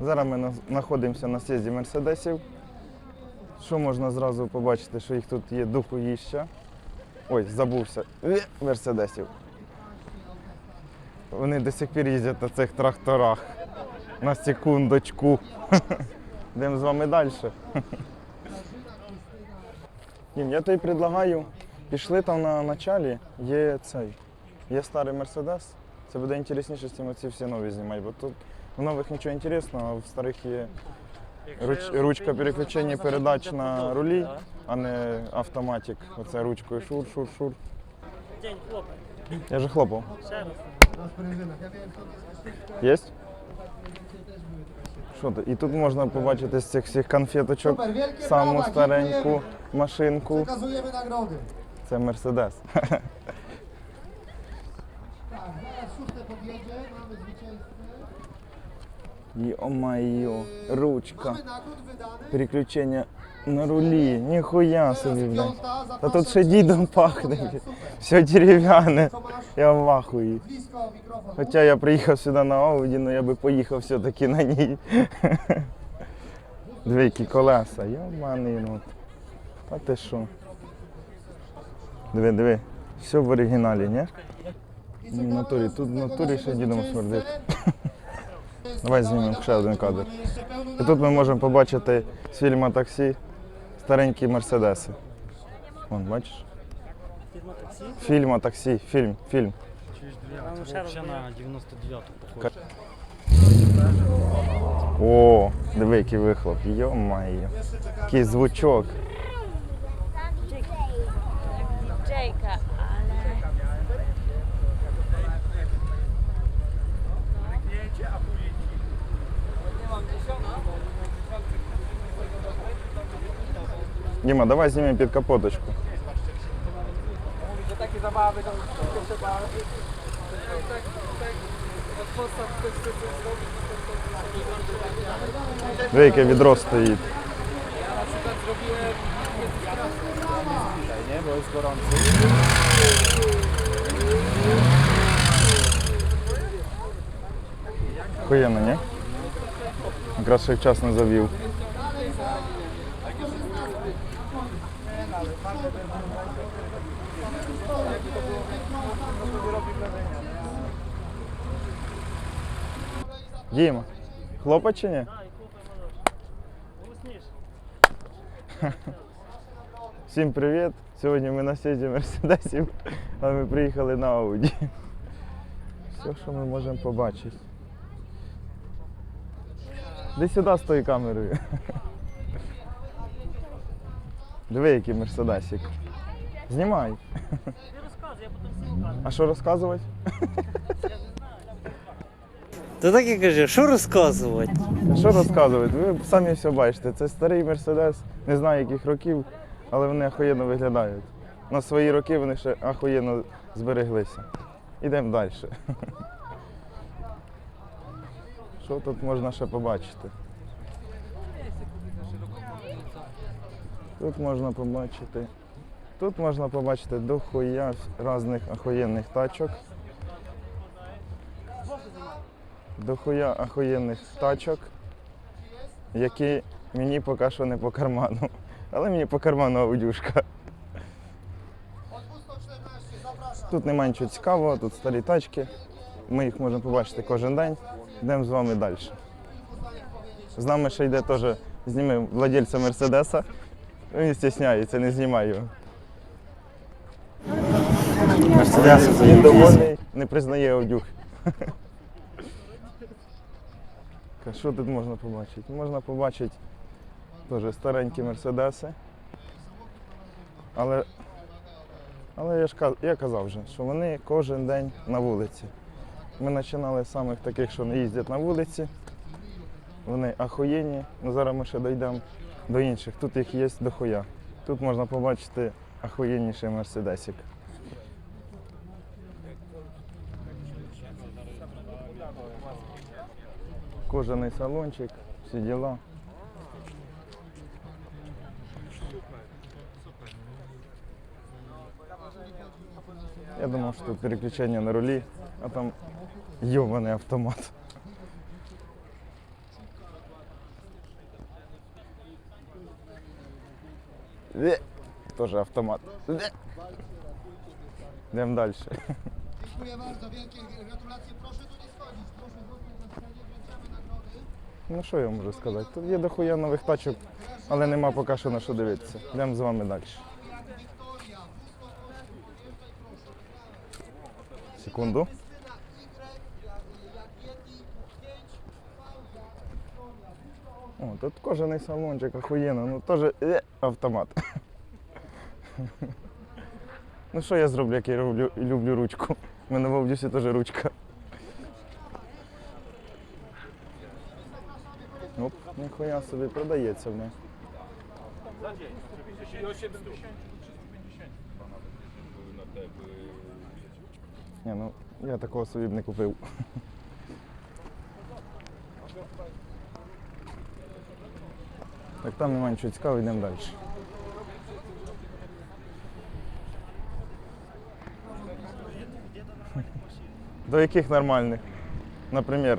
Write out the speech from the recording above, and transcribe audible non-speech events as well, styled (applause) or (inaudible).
Зараз ми знаходимося на з'їзді мерседесів. Що можна зразу побачити, що їх тут є духоїща. Ой, забувся. Е, Мерседесів. Вони до сих пір їздять на цих тракторах. На секундочку. (laughs) Йдемо з вами далі. (laughs) Я тобі предлагаю, пішли там на началі, є цей, є старий Мерседес. Це буде інтересніше, чим ці всі нові знімати, бо тут в нових нічого інтересного, а в старих є руч, ручка переключення передач на рулі, а не автоматик. Оце ручкою шур-шур-шур. День, хлопець. Я же хлопав. Ще раз. Є? Що ти? І тут можна побачити з цих всіх конфеточок саму стареньку машинку. Це Мерседес. Tak, zaraz szóste podjedzie, Йо-майо, ручка. Переключення на рулі. Ніхуя собі, блядь. Та тут ще дідом пахне. Все дерев'яне. Я в ахуї. Хоча я приїхав сюди на Ауді, але я би поїхав все-таки на ній. (laughs) Дві які колеса, йоманий рот. Та ти що? Диви, диви. Все в оригіналі, ні? В натурі, тут в натурі ще дідом смердить. Давай знімемо ще один кадр. І тут ми можемо побачити з фільму таксі старенькі мерседеси. Вон, бачиш? Фільма таксі, фільм, фільм. Ще на 99-ку похоже. О, диви, який вихлоп. Йо-майо. Який звучок. Джейка, ale Діма, давай знімемо під капоточку. Диви, яке відро стоїть. Охуєнно, ні? Якраз ще вчасно завів. Діма, хлопець чи ні? (laughs) Всім привіт! Сьогодні ми на сіді Мерседесів, а ми приїхали на Ауді. Все, що ми можемо побачити. Де сюди з тою камерою. Диви, який мерседесик. Знімай. Ти розказуй, я потім. А що розказувати? Та так і кажи, що розказувати? Що розказувати? Ви самі все бачите. Це старий мерседес, не знаю яких років, але вони охуєнно виглядають. На свої роки вони ще охуєнно збереглися. Ідемо далі. Що тут можна ще побачити? Тут можна побачити. Тут можна побачити дохуя різних охуєнних тачок. Дохуя охуєнних тачок, які мені поки що не по карману. Але мені по карману аудюшка. Od 114, zapraszam. Тут немає нічого цікавого, тут старі тачки. Ми їх можемо побачити кожен день. Йдемо з вами далі. З нами ще йде теж зніми владельця Мерседеса. Він стісняється, не знімай його. Мерседеси Він довольний, не признає аудюх. Що тут можна побачити? Можна побачити теж старенькі мерседеси. Але, але я ж я казав вже, що вони кожен день на вулиці. Ми починали з самих таких, що не їздять на вулиці. Вони ахуєнні. Ну, зараз ми ще дійдемо до інших. Тут їх є дохуя. Тут можна побачити ахуєнніший мерседесик. Кожаний салончик, всі діла. Я думав, що тут переключення на рулі, а там йований автомат. Тоже автомат. Йдемо далі. Dziękuję bardzo, wielkie gratulacje. Proszę tu nie schodzić. Proszę zróbmy na scenie, wręczamy nagrody. Ну що я можу сказати? Тут є дохуя нових тачок, але нема поки що на що дивитися. Йдемо з вами далі. Wiktoria, wóz po prostu, podjeżdżaj proszę. Brawo. Секунду. Тут кожаний салончик, охуєнно, ну теж е, автомат. (laughs) Ну що я зроблю, як я люблю, люблю ручку. У мене в Овдюсі теж ручка. Оп, ніхуя собі продається в неї. Ні, ну я такого собі б не купив. (laughs) Так там немає нічого цікавого, йдемо далі. До яких нормальних? Наприклад,